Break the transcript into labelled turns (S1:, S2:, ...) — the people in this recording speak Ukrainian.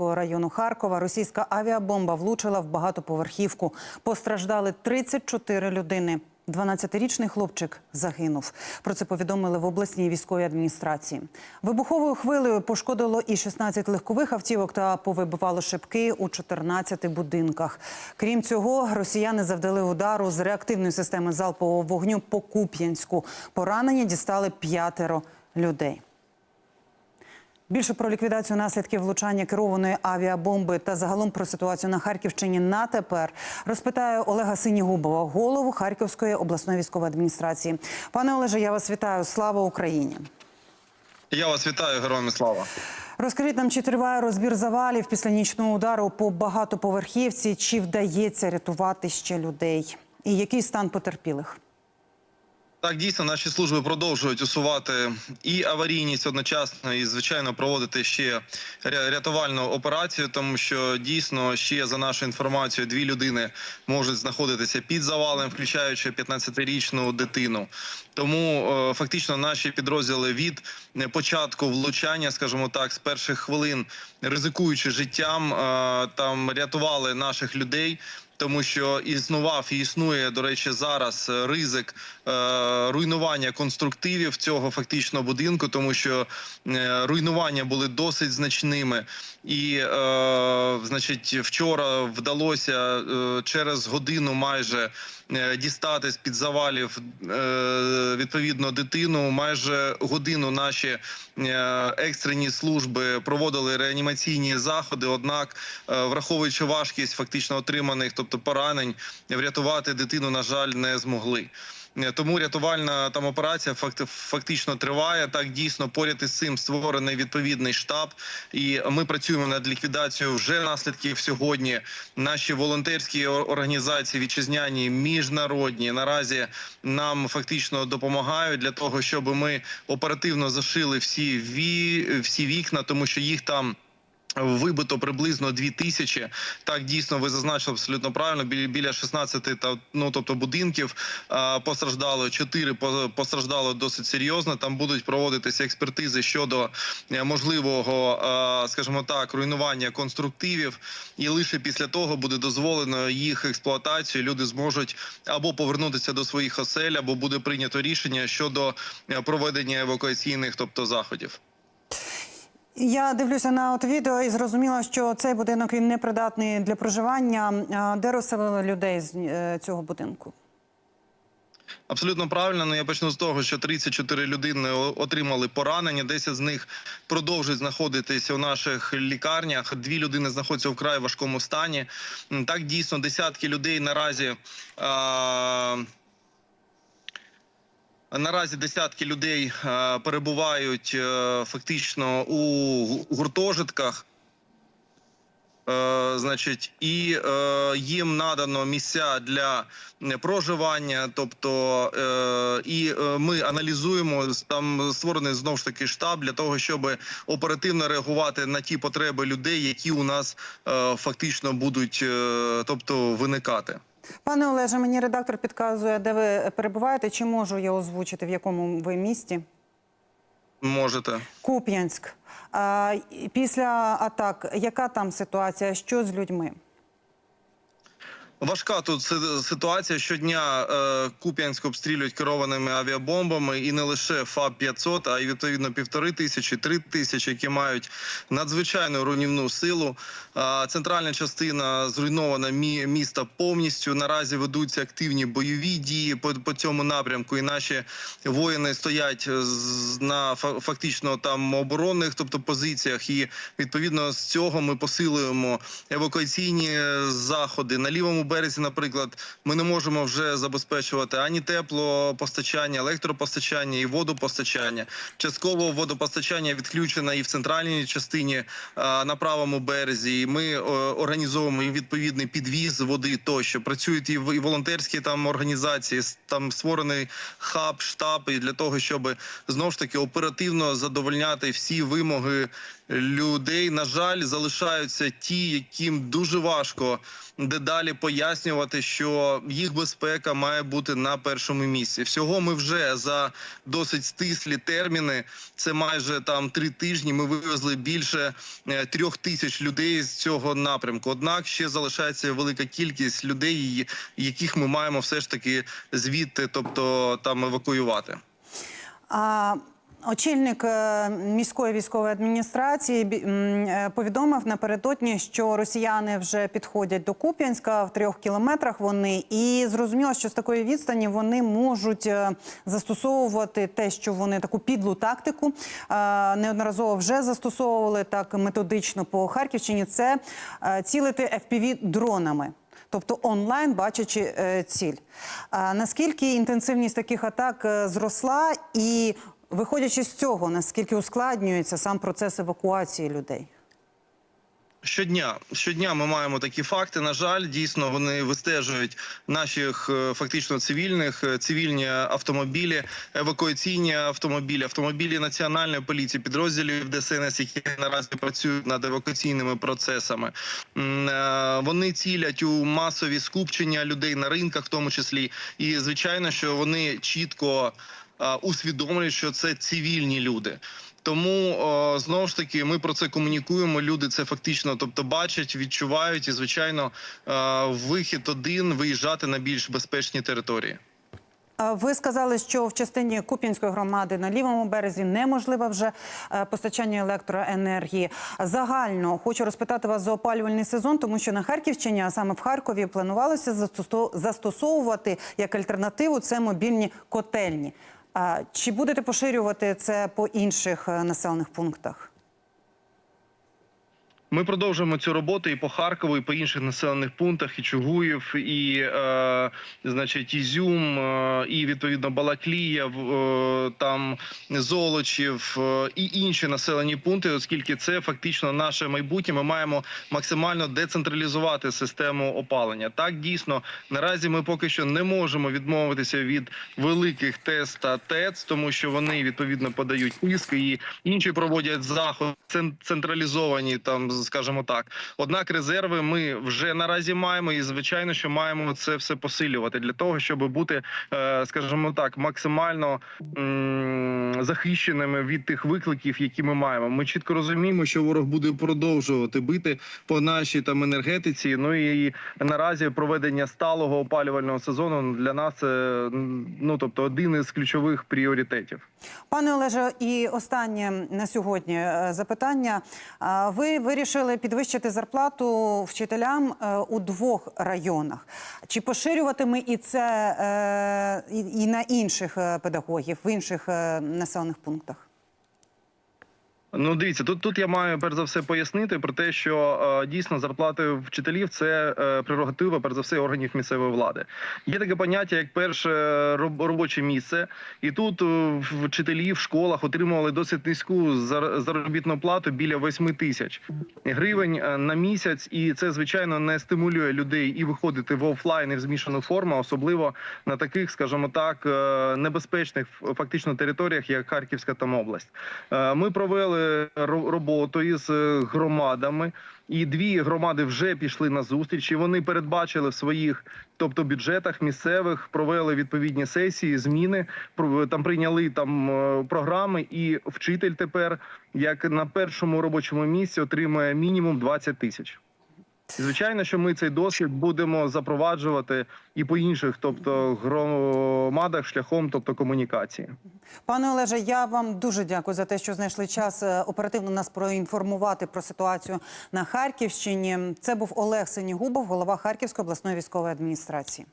S1: району Харкова російська авіабомба влучила в багатоповерхівку. Постраждали 34 людини. 12-річний хлопчик загинув. Про це повідомили в обласній військовій адміністрації. Вибуховою хвилею пошкодило і 16 легкових автівок та повибивало шибки у 14 будинках. Крім цього, росіяни завдали удару з реактивної системи залпового вогню по Куп'янську. Поранені дістали п'ятеро людей. Більше про ліквідацію наслідків влучання керованої авіабомби та загалом про ситуацію на Харківщині на тепер розпитає Олега Синігубова, голову Харківської обласної військової адміністрації. Пане Олеже, я вас вітаю. Слава Україні!
S2: Я вас вітаю, героями слава.
S1: Розкажіть нам, чи триває розбір завалів після нічного удару по багатоповерхівці, чи вдається рятувати ще людей? І який стан потерпілих?
S2: Так, дійсно, наші служби продовжують усувати і аварійність одночасно, і звичайно проводити ще рятувальну операцію, тому що дійсно ще за нашою інформацією дві людини можуть знаходитися під завалом, включаючи 15-річну дитину. Тому е, фактично наші підрозділи від е, початку влучання, скажімо так, з перших хвилин, ризикуючи життям, е, там рятували наших людей. Тому що існував і існує, до речі, зараз ризик руйнування конструктивів цього фактично будинку, тому що е, руйнування були досить значними, і е, значить, вчора вдалося е, через годину майже е, дістати з під завалів е, відповідно дитину. Майже годину наші е, екстрені служби проводили реанімаційні заходи. Однак, е, враховуючи важкість фактично отриманих, тобто поранень, врятувати дитину, на жаль, не змогли. Е, Тому рятувальна там операція факти- фактично триває. Так дійсно поряд із цим створений відповідний штаб, і ми працюємо над ліквідацією вже наслідків сьогодні. Наші волонтерські організації, вітчизняні, міжнародні наразі нам фактично допомагають для того, щоб ми оперативно зашили всі ві... всі вікна, тому що їх там. Вибито приблизно дві тисячі. Так дійсно ви зазначили абсолютно правильно. Біля біля 16 та ну тобто будинків а, постраждало 4 постраждало досить серйозно. Там будуть проводитися експертизи щодо е, можливого, а, скажімо так, руйнування конструктивів, і лише після того буде дозволено їх експлуатацію. Люди зможуть або повернутися до своїх осель, або буде прийнято рішення щодо е, проведення евакуаційних, тобто заходів.
S1: Я дивлюся на от відео і зрозуміла, що цей будинок він непридатний для проживання. Де розселили людей з е, цього будинку?
S2: Абсолютно правильно. Ну я почну з того, що 34 людини отримали поранення. 10 з них продовжують знаходитися у наших лікарнях. Дві людини знаходяться в край важкому стані. Так дійсно десятки людей наразі. А... Наразі десятки людей е, перебувають е, фактично у гуртожитках. Е, значить, і е, їм надано місця для проживання. Тобто, е, і ми аналізуємо там створений знову ж таки штаб для того, щоб оперативно реагувати на ті потреби людей, які у нас е, фактично будуть, е, тобто, виникати.
S1: Пане Олеже, мені редактор підказує, де ви перебуваєте. Чи можу я озвучити, в якому ви місті?
S2: Можете.
S1: Куп'янськ. Після атак, яка там ситуація? Що з людьми?
S2: Важка тут ситуація. Щодня е, Куп'янськ обстрілюють керованими авіабомбами, і не лише ФАБ 500 а й відповідно півтори тисячі, три тисячі, які мають надзвичайну руйнівну силу. А центральна частина зруйнована мі- міста повністю. Наразі ведуться активні бойові дії по, по цьому напрямку. І наші воїни стоять з- на фа- фактично там оборонних, тобто позиціях. І відповідно з цього ми посилюємо евакуаційні е, заходи на лівому березі. Наприклад, ми не можемо вже забезпечувати ані теплопостачання, електропостачання і водопостачання. Частково водопостачання відключено і в центральній частині на правому березі. І ми організовуємо і відповідний підвіз води. Тощо працюють і, волонтерські там організації. Там створений хаб, штаб і для того, щоб знову ж таки оперативно задовольняти всі вимоги людей, на жаль, залишаються ті, яким дуже важко дедалі пояснювати, що їх безпека має бути на першому місці. Всього ми вже за досить стислі терміни. Це майже там три тижні. Ми вивезли більше е, трьох тисяч людей з цього напрямку. Однак ще залишається велика кількість людей, яких ми маємо все ж таки звідти, тобто там евакуювати.
S1: А очільник е, міської військової адміністрації е, повідомив напередодні, що росіяни вже підходять до Куп'янська в трьох кілометрах. Вони і зрозуміло, що з такої відстані вони можуть е, застосовувати те, що вони таку підлу тактику неодноразово вже застосовували так методично по Харківщині. Це цілити fpv дронами. Тобто онлайн бачачи ціль. А наскільки інтенсивність таких атак зросла, і виходячи з цього, наскільки ускладнюється сам процес евакуації людей?
S2: Щодня, щодня ми маємо такі факти. На жаль, дійсно вони вистежують наших е, фактично цивільних, е, цивільні автомобілі, евакуаційні автомобілі, автомобілі національної поліції, підрозділів ДСНС, які наразі працюють над евакуаційними процесами. Е, Вони цілять у масові скупчення людей на ринках, в тому числі, і звичайно, що вони чітко усвідомлюють, що це цивільні люди. Тому знову ж таки ми про це комунікуємо. Люди це фактично, тобто бачать, відчувають, і звичайно, е, вихід один виїжджати на більш безпечні території.
S1: Ви сказали, що в частині Куп'янської громади на лівому березі неможливе вже е, постачання електроенергії. Загально хочу розпитати вас за опалювальний сезон, тому що на Харківщині, а саме в Харкові, планувалося застосо- застосовувати як альтернативу це мобільні котельні. Чи будете поширювати це по інших е, населених пунктах?
S2: Ми продовжуємо цю роботу і по Харкову, і по інших населених пунктах, і Чугуїв, і е, значить Ізюм, е, і відповідно Балаклія, е, там Золочів е, і інші населені пункти, оскільки це фактично наше майбутнє. Ми маємо максимально децентралізувати систему опалення. Так дійсно наразі ми поки що не можемо відмовитися від великих ТЕС та ТЕЦ, тому що вони відповідно подають тиск і інші проводять заходи централізовані, там скажімо так. Однак резерви ми вже наразі маємо, і звичайно, що маємо це все посилювати для того, щоб бути, е, скажімо так, максимально захищеними від тих викликів, які ми маємо. Ми чітко розуміємо, що ворог буде продовжувати бити по нашій там енергетиці. Ну і наразі проведення сталого опалювального сезону для нас це ну тобто один із ключових пріоритетів.
S1: Пане Олеже, і останнє на сьогодні е, запитання. Ви вирішили підвищити зарплату вчителям е, у двох районах. Чи поширюватиме і це е, і на інших е, педагогів в інших населених пунктах?
S2: Ну, дивіться, тут тут я маю перш за все пояснити про те, що е, дійсно зарплати вчителів це е, прерогатива, перш за все, органів місцевої влади. Є таке поняття, як перше робоче місце, і тут е, вчителі в школах отримували досить низьку зар- заробітну плату біля 8 тисяч гривень е, на місяць, і це звичайно не стимулює людей і виходити в офлайн і в змішану форму, особливо на таких, скажімо так, е, небезпечних фактично територіях, як Харківська там область. Е, Ми провели ро- роботу із е, громадами, і дві громади вже пішли на зустріч. І вони передбачили в своїх, тобто бюджетах місцевих, провели відповідні сесії, зміни. там прийняли там е, програми, і вчитель тепер, як на першому робочому місці, отримує мінімум 20 тисяч. І, Звичайно, що ми цей досвід будемо запроваджувати і по інших, тобто громадах, шляхом, тобто комунікації.
S1: Пане Олеже, я вам дуже дякую за те, що знайшли час е, оперативно нас проінформувати про ситуацію на Харківщині. Це був Олег Синігубов, голова Харківської обласної військової адміністрації.